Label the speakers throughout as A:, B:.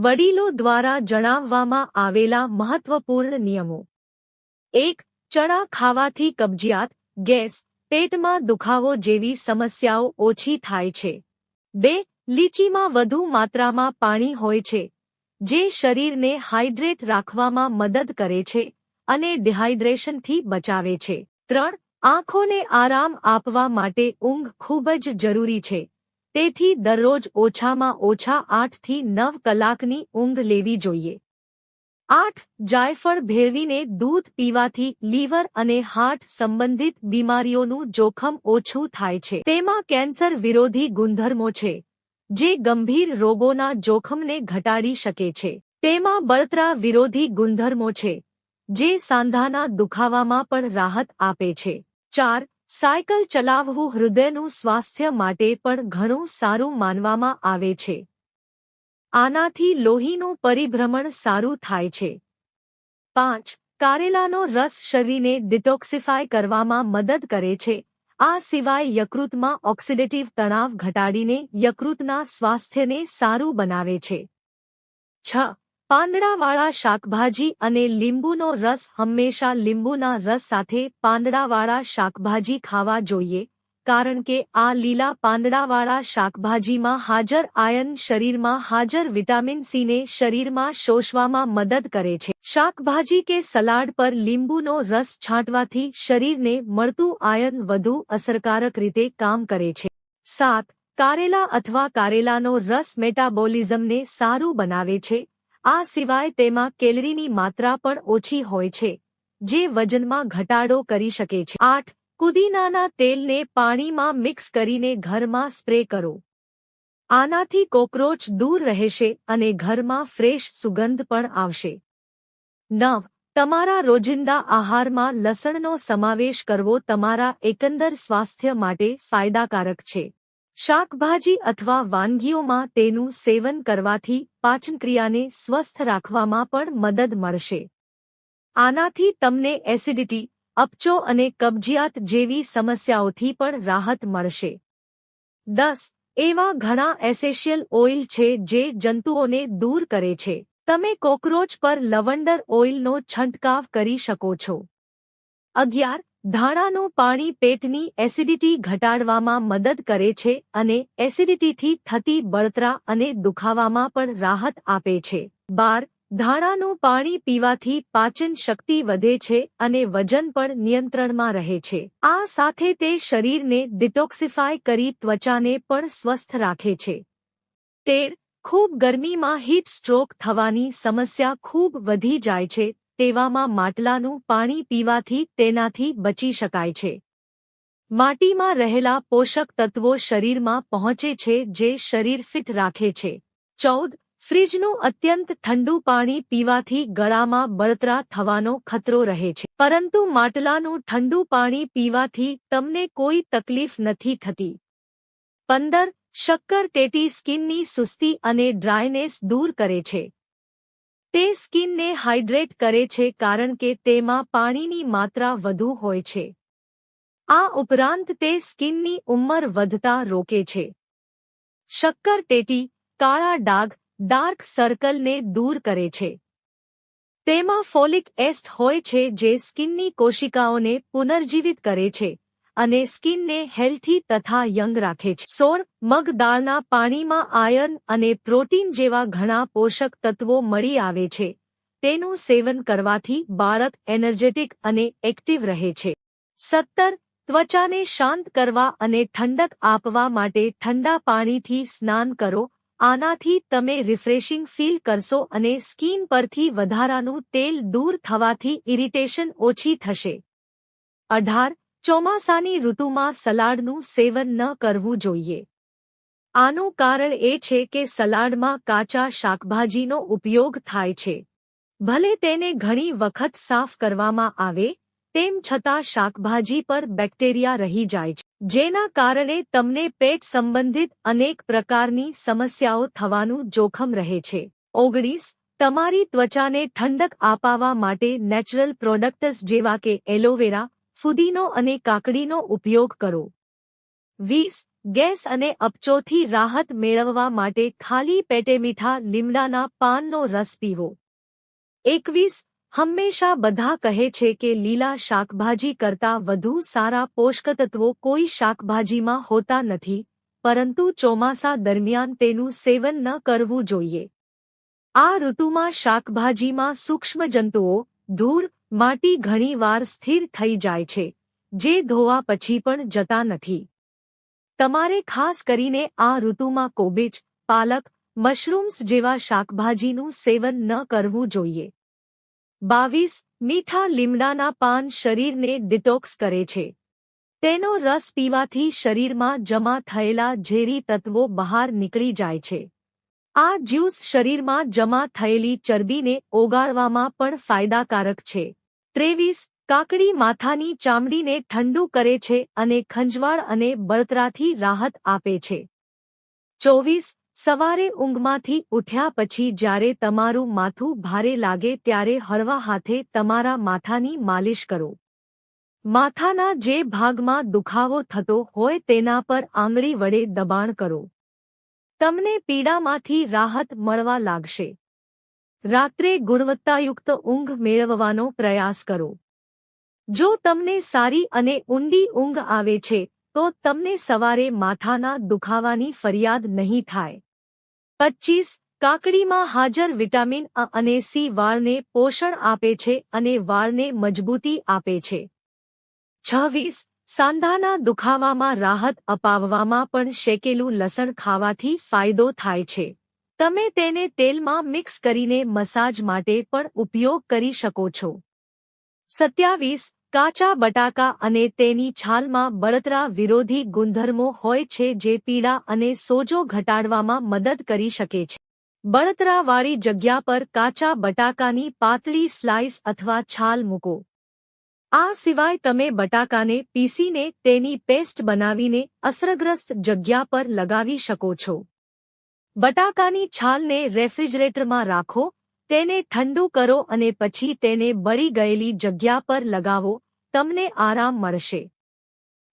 A: વડીલો દ્વારા જણાવવામાં આવેલા મહત્વપૂર્ણ નિયમો. એક, ચણા ખાવાથી કબજિયાત, ગેસ, પેટમાં દુખાવો જેવી સમસ્યાઓ ઓછી થાય છે. બે, લીચીમાં વધુ માત્રામાં પાણી હોય છે, જે શરીરને હાઇડ્રેટ રાખવામાં મદદ કરે છે અને ડિહાઇડ્રેશનથી બચાવે છે. ત્રણ, આંખોને આરામ આપવા માટે ઊંઘ ખૂબ જ જરૂરી છે. તેથી દરરોજ ઓછામાં ઓછા આઠથી નવ કલાકની ઊંઘ લેવી જોઈએ. આઠ, જાયફળ ભેળવીને દૂધ પીવાથી લીવર અને હાર્ટ સંબંધિત બીમારીઓનું જોખમ ઓછું થાય છે. તેમાં કેન્સર વિરોધી ગુણધર્મો છે, જે ગંભીર રોગોના જોખમને ઘટાડી શકે છે. તેમાં બળતરા વિરોધી ગુણધર્મો છે, જે સાંધાના દુખાવામાં પણ રાહત આપે છે. ચાર સાયકલ ચલાવવું હૃદયનું સ્વાસ્થ્ય માટે પણ ઘણું સારું માનવામાં આવે છે. આનાથી લોહીનું પરિભ્રમણ સારું થાય છે. પાંચ, કારેલાનો રસ શરીરને ડિટોક્સિફાય કરવામાં મદદ કરે છે. આ સિવાય યકૃતમાં ઓક્સિડેટિવ તણાવ ઘટાડીને યકૃતના સ્વાસ્થ્યને સારું બનાવે છે. છ પાંદડાવાળા શાકભાજી અને લીંબુનો રસ હંમેશા લીંબુના રસ સાથે પાંદડાવાળા શાકભાજી ખાવા જોઈએ, કારણ કે આ લીલા પાંદડાવાળા શાકભાજીમાં હાજર આયન શરીરમાં હાજર વિટામિન સીને શરીરમાં શોષવામાં મદદ કરે છે. શાકભાજી કે સલાડ પર લીંબુનો રસ છાંટવાથી શરીરને મળતું આયન વધુ અસરકારક રીતે કામ કરે છે. સાત, કારેલા અથવા કારેલાનો રસ મેટાબોલિઝમને સારું બનાવે છે આ સિવાય તેમાં કેલરીની માત્રા પણ ઓછી હોય છે, જે વજનમાં ઘટાડો કરી શકે છે. આઠ કુદીનાના તેલને પાણીમાં મિક્સ કરીને ઘરમાં સ્પ્રે કરો. આનાથી કોકરોચ દૂર રહેશે અને ઘરમાં ફ્રેશ સુગંધ પણ આવશે. નવ, તમારા રોજિંદા આહારમાં લસણનો સમાવેશ કરવો તમારા એકંદર સ્વાસ્થ્ય માટે ફાયદાકારક છે. શાકભાજી અથવા વાનગીઓમાં તેનું સેવન કરવાથી પાચનક્રિયાને સ્વસ્થ રાખવામાં પણ મદદ મળશે. આનાથી તમને એસિડિટી, અપચો અને કબજિયાત જેવી સમસ્યાઓથી પણ રાહત મળશે. દસ, એવા ઘણા એસેશિયલ ઓઇલ છે જે જંતુઓને દૂર કરે છે. તમે કોકરોચ પર લવંડર ઓઇલનો છંટકાવ કરી શકો છો. અગિયાર ધાણાનું પાણી પેટની એસિડિટી ઘટાડવામાં મદદ કરે છે અને એસિડિટીથી થતી બળતરા અને દુખાવામાં પણ રાહત આપે છે. બાર ધાણાનું પાણી પીવાથી પાચન શક્તિ વધે છે અને વજન પણ નિયંત્રણમાં રહે છે. આ સાથે તે શરીરને ડિટોક્સિફાય કરી ત્વચાને પણ સ્વસ્થ રાખે છે. તેર, ખૂબ ગરમીમાં હીટ સ્ટ્રોક થવાની સમસ્યા ખૂબ વધી જાય છે તેવામાં માટલાનું પાણી પીવાથી તેનાથી બચી શકાય છે. માટીમાં રહેલા પોષક તત્વો શરીરમાં પહોંચે છે જે શરીર ફિટ રાખે છે. ચૌદ, ફ્રીજનું અત્યંત ઠંડુ પાણી પીવાથી ગળામાં બળતરા થવાનો ખતરો રહે છે. પરંતુ માટલાનું ઠંડુ પાણી પીવાથી તમને કોઈ તકલીફ નથી થતી. પંદર, શક્કર ટેટી સ્કિનની સુસ્તી અને ડ્રાયનેસ દૂર કરે છે. તે સ્કિનને હાઇડ્રેટ કરે છે કારણ કે તેમાં પાણીની માત્રા વધુ હોય છે. આ ઉપરાંત તે સ્કિનની ઉંમર વધતા રોકે છે. શક્કર ટેટી, કાળા ડાઘ, ડાર્ક સર્કલને દૂર કરે છે. તેમાં ફોલિક એસ્ટ હોય છે જે સ્કિનની કોશિકાઓને પુનર્જીવિત કરે છે. અને સ્કિનને હેલ્થી તથા યંગ રાખે છે. સોળ મગ, દાળના પાણીમાં આયર્ન અને પ્રોટીન જેવા ઘણા પોષક તત્વો મળી આવે છે. તેનું સેવન કરવાથી બાળક એનર્જેટિક અને એક્ટિવ રહે છે. સત્તર, ત્વચાને શાંત કરવા અને ઠંડક આપવા માટે ઠંડા પાણીથી સ્નાન કરો. આનાથી તમે રિફ્રેશિંગ ફીલ કરશો અને સ્કીન પરથી વધારાનું તેલ દૂર થવાથી ઇરિટેશન ઓછી થશે. અઢાર ચોમાસાની ઋતુમાં સલાડનું સેવન ન કરવું જોઈએ. આનું કારણ એ છે કે સલાડમાં કાચા શાકભાજીનો ઉપયોગ થાય છે. ભલે તેને ઘણી વખત સાફ કરવામાં આવે, તેમ છતાં શાકભાજી પર બેક્ટેરિયા રહી જાય છે, જેના કારણે તમને પેટ સંબંધિત અનેક પ્રકારની સમસ્યાઓ થવાનું જોખમ રહે છે. ઓગણીસ, તમારી ત્વચાને ઠંડક અપાવવા માટે નેચરલ પ્રોડક્ટ્સ જેવા કે એલોવેરા ફુદીનો અને કાકડીનો ઉપયોગ કરો. વીસ, ગેસ અને અપચોથી રાહત મેળવવા માટે ખાલી પેટે મીઠા લીમડાના પાનનો રસ પીવો. એકવીસ, હંમેશા બધા કહે છે કે લીલા શાકભાજી કરતાં વધુ સારા પોષકતત્વો કોઈ શાકભાજીમાં હોતા નથી, પરંતુ ચોમાસા દરમિયાન તેનું સેવન ન કરવું જોઈએ. આ ઋતુમાં શાકભાજીમાં સૂક્ષ્મજંતુઓ, ધૂળ માટી ઘણીવાર સ્થિર થઈ જાય છે, જે ધોવા પછી પણ જતા નથી. તમારે ખાસ કરીને આ ઋતુમાં કોબીજ, પાલક, મશરૂમ્સ જેવા શાકભાજીનું સેવન ન કરવું જોઈએ. બાવીસ, મીઠા લીમડાના પાન શરીરને ડિટોક્સ કરે છે. તેનો રસ પીવાથી શરીરમાં જમા થયેલા ઝેરી તત્વો બહાર નીકળી જાય છે. આ જ્યુસ શરીરમાં જમા થયેલી ચરબીને ઓગાળવામાં પણ ફાયદાકારક છે. ત્રેવીસ કાકડી માથાની ચામડીને ઠંડુ કરે છે અને ખંજવાળ અને બળતરાથી રાહત આપે છે. ચોવીસ સવારે ઊંઘમાંથી ઉઠ્યા પછી જ્યારે તમારું માથું ભારે લાગે ત્યારે હળવા હાથે તમારા માથાની માલિશ કરો. માથાના જે ભાગમાં દુખાવો થતો હોય તેના પર આંગળી વડે દબાણ કરો. તમને પીડામાંથી રાહત મળવા લાગશે. રાત્રે ગુણવત્તાયુક્ત ઊંઘ મેળવવાનો પ્રયાસ કરો. જો તમને સારી અને ઊંડી ઊંઘ આવે છે, તો તમને સવારે માથાના દુખાવાની ફરિયાદ નહીં થાય. પચ્ચીસ, કાકડીમાં હાજર વિટામિન અ અને સી વાળને પોષણ આપે છે અને વાળને મજબૂતી આપે છે. છવ્વીસ, સાંધાના દુખાવામાં રાહત અપાવવામાં પણ શેકેલું લસણ ખાવાથી ફાયદો થાય છે. તમે તેને તેલમાં મિક્સ કરીને મસાજ માટે પણ ઉપયોગ કરી શકો છો. સત્યાવીસ, કાચા બટાકા અને તેની છાલમાં બળતરા વિરોધી ગુણધર્મો હોય છે જે પીડા અને સોજો ઘટાડવામાં મદદ કરી શકે છે. બળતરાવાળી જગ્યા પર કાચા બટાકાની પાતળી સ્લાઇસ અથવા છાલ મૂકો. આ સિવાય તમે બટાકાને પીસીને તેની પેસ્ટ બનાવીને અસરગ્રસ્ત જગ્યા પર લગાવી શકો છો. બટાકાની છાલને રેફ્રિજરેટરમાં રાખો, તેને ઠંડુ કરો અને પછી તેને બળી ગયેલી જગ્યા પર લગાવો, તમને આરામ મળશે.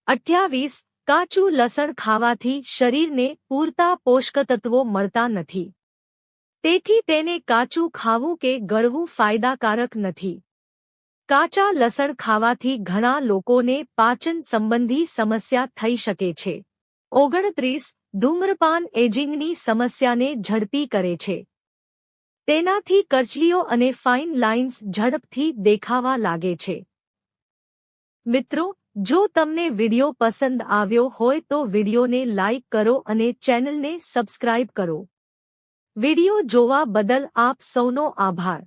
A: અઠ્યાવીસ, કાચું લસણ ખાવાથી શરીરને પૂરતા પોષકતત્વો મળતા નથી. તેથી તેને કાચું ખાવું કે ગળવું ફાયદાકારક નથી. કાચા લસણ ખાવાથી ઘણા લોકોને પાચન સંબંધી સમસ્યા થઈ શકે છે. ઓગણત્રીસ ધૂમ્રપાન એજિંગની સમસ્યાને ઝડપી કરે છે. તેનાથી કરચલીઓ અને ફાઇન લાઇન્સ ઝડપથી દેખાવા લાગે છે. મિત્રો, જો તમને વિડિયો પસંદ આવ્યો હોય તો વિડિયોને લાઇક કરો અને ચેનલને સબસ્ક્રાઇબ કરો. વિડિયો જોવા બદલ આપ સૌનો આભાર.